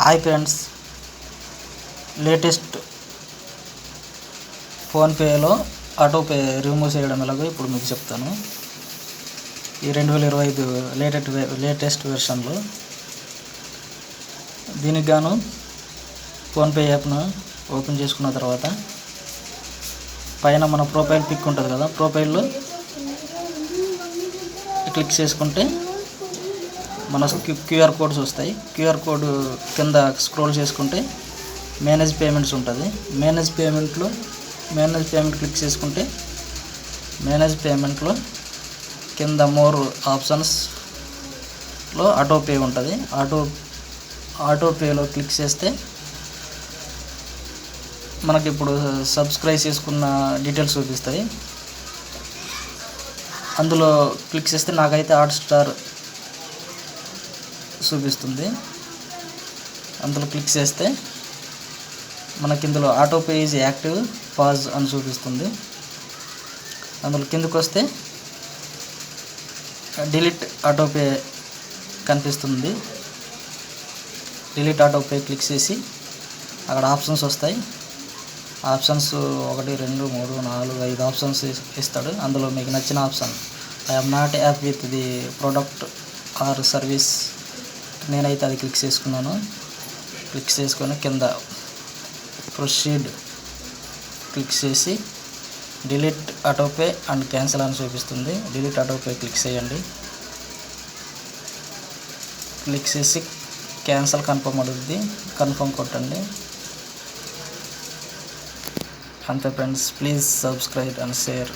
Hi friends. Latest ఫోన్పేలో autopay remove చేయడం ఎలాగో ఇప్పుడు మీకు చెప్తాను. ఈ రెండు వేల ఇరవై ఐదు లేటెస్ట్ లేటెస్ట్ వెర్షన్లో దీనికి గాను ఫోన్పే యాప్ను ఓపెన్ చేసుకున్న తర్వాత పైన మన ప్రొఫైల్ పిక్ ఉంటుంది కదా ప్రొఫైల్లో క్లిక్ చేసుకుంటే మనకు క్యూఆర్ కోడ్స్ వస్తాయి. క్యూఆర్ కోడ్ కింద స్క్రోల్ చేసుకుంటే మేనేజ్ పేమెంట్స్ ఉంటుంది. మేనేజ్ పేమెంట్లో మేనేజ్ పేమెంట్ క్లిక్ చేసుకుంటే మేనేజ్ పేమెంట్లో కింద మోర్ ఆప్షన్స్లో ఆటో పే ఉంటుంది. ఆటో ఆటో పేలో క్లిక్ చేస్తే మనకి ఇప్పుడు సబ్స్క్రైబ్ చేసుకున్న డీటెయిల్స్ చూపిస్తాయి. అందులో క్లిక్ చేస్తే నాకైతే హాట్ స్టార్ చూపిస్తుంది. అందులో క్లిక్ చేస్తే మనకి ఇందులో auto pay is active pause అని చూపిస్తుంది. అందులో కిందకు వస్తే డిలీట్ ఆటో పే కనిపిస్తుంది. డిలీట్ ఆటో పే క్లిక్ చేసి అక్కడ ఆప్షన్స్ వస్తాయి. ఆప్షన్స్ ఒకటి రెండు మూడు నాలుగు ఐదు ఆప్షన్స్ ఇస్తాడు. అందులో మీకు నచ్చిన option I'm not happy with the product or service నేనైతే అది క్లిక్ చేసుకున్నాను. క్లిక్ చేసుకొని కింద ప్రొసీడ్ క్లిక్ చేసి డిలీట్ ఆటోపే అండ్ క్యాన్సిల్ అని చూపిస్తుంది. డిలీట్ ఆటోపే క్లిక్ చేయండి. క్లిక్ చేసి క్యాన్సిల్ కన్ఫర్మ్ అడుగుద్ది. కన్ఫర్మ్ కొట్టండి. అంతే friends please subscribe and share.